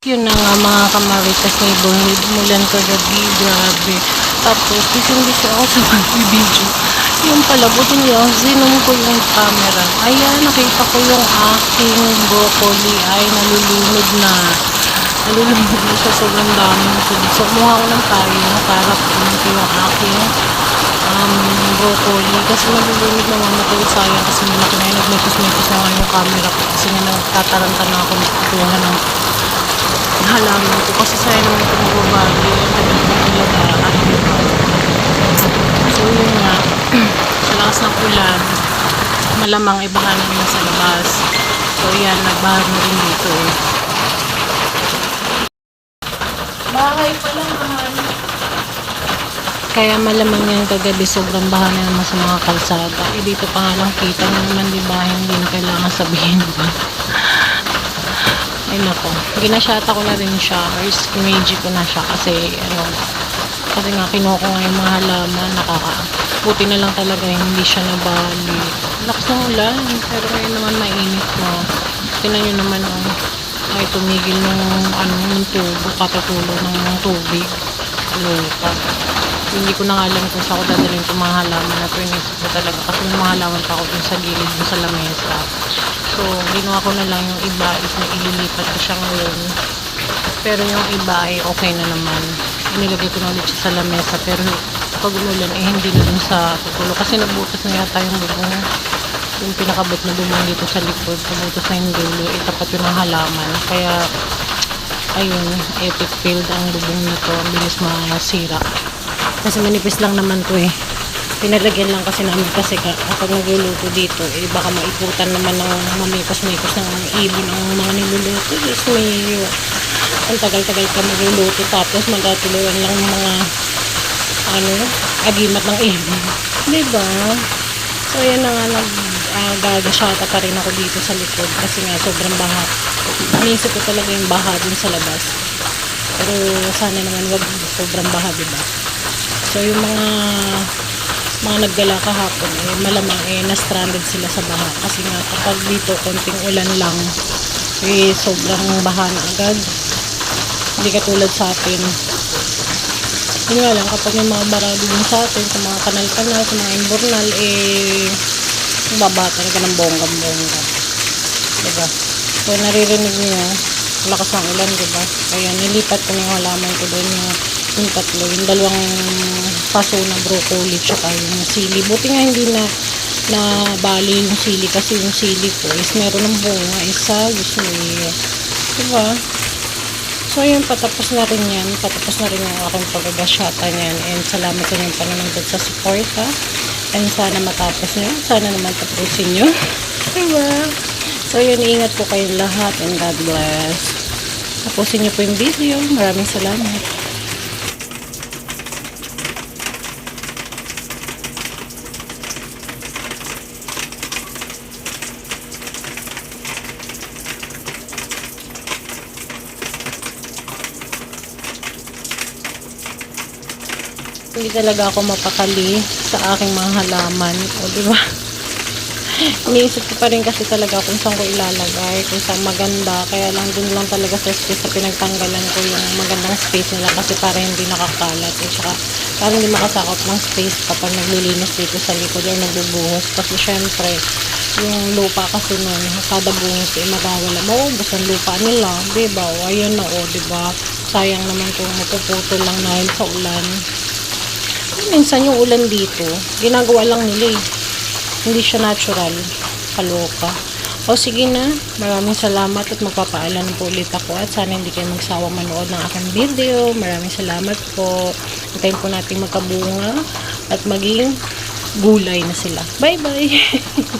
Yun na nga mga kamaritas neighborhood, umulan kagabi, grabe. Tapos, busy-busy ako sa pag-video. Yung pala, buti niyo, zoom ko yung camera. Ayan, nakita ko yung aking broccoli ay nalulunod na. Nalulunod na siya, sobrang dami na tubig. So, kumuha ko ng tayo para ko yung aking um, broccoli. Kasi nalulunod na mamatay sayang kasi malaki na yun. Nagmekos-mekos na nga yung camera ko. Kasi nga nagtataranta na ako magkukuha ng halaman ko kasi sayang naman ito magbabali ang tagal ko nilagaan so yun nga. Sa lakas ng ulan malamang ibahan naman sa labas. So yan nagbahan na rin dito. Bahay pa lang naman kaya malamang yan kagabi sobrang baha na naman sa mga kalsada. Eh dito pa nga lang kita naman di ba? Hindi na kailangan sabihin ba ay nako, ginasyata ko na rin siya or squeegee ko na siya kasi ano, kasi nga kinuha ko nga yung mga halaman, nakaka buti na lang talaga hindi siya nabali. Lakas ng ulan, pero ngayon naman mainit na. Tinan nyo naman oh, ay tumigil ng ano, ng tubo, katatulo ng tubig. Lupa. Hindi ko na nga alam kung saan ko dadalhin itong mga halaman na to. Inisip ko talaga kasi may mga halaman pa ako dun sa gilid, dun sa lamesa. So, ginawa ko na lang yung iba is na ililipat ko siya ngayon. Pero yung iba ay okay na naman. Inilagay ko na ulit siya sa lamesa. Pero pag umulan, eh hindi na dun sa tutulo. Kasi nabutas na yata yung bubong. Yung pinakabot na bumang dito sa likod. Nabutas na yung dulo. Itapat yun ng halaman. Kaya, ayun, epic field ang bubong nito. Ang bilis masira. Kasi manipis lang naman to eh. Pinalagyan lang kasi namin kasi ka, kapag nagluluto dito, eh baka maiputan naman ng mamikos-mikos ng ibon ang mga niluluto. Diyos may ang tagal-tagal ka magluluto tapos magkatuluan lang ng mga ano, agimat ng ibon. Diba? So, yan na nga nag uh, gagasyata pa rin ako dito sa likod kasi nga sobrang baha. Inisip ko talaga yung baha dun sa labas. Pero sana naman wag sobrang baha, diba? So, yung mga mga naggala kahapon, eh, malamang eh, na-stranded sila sa baha. Kasi nga, kapag dito, konting ulan lang, eh, sobrang baha na agad. Hindi katulad sa atin. Yun nga lang, kapag may mga barado din sa atin, sa mga kanal-kanal, sa mga imbornal, eh, babaha talaga ng bonggang-bongga. Diba? So, naririnig niyo, lakas ng ulan, diba? Kaya nilipat ko yung halaman ko doon yung, yung tatlo, yung dalawang paso na broccoli tsaka yung sili. Buti nga hindi na na bali yung sili kasi yung sili ko is meron ng bunga isa gusto niyo diba? So yun patapos na rin yan. Patapos na rin yung aking pagagasyata niyan. And salamat sa inyong panonood sa support ha? And sana matapos nyo. Sana naman tapusin nyo. Diba? So yun ingat po kayong lahat and God bless. Tapusin nyo po yung video. Maraming salamat hindi talaga ako mapakali sa aking mga halaman. O, di ba? Iniisip ko pa rin kasi talaga kung saan ko ilalagay, kung saan maganda. Kaya lang dun lang talaga sa space sa pinagtanggalan ko yung magandang space nila kasi para hindi nakakalat. At saka para hindi makasakop ng space kapag naglilinis dito sa likod or nagbubuhos. Kasi syempre, yung lupa kasi nun, kada buhos eh magawala. Maubos ang lupa nila, di ba? O, ayun na o, di ba? Sayang naman kung mapuputol lang dahil sa ulan minsan yung ulan dito, ginagawa lang nila eh. Hindi siya natural. Kaloka. O sige na, maraming salamat at magpapaalam po ulit ako at sana hindi kayo magsawa manood ng aking video. Maraming salamat po. Antayin po natin magkabunga at maging gulay na sila. Bye-bye!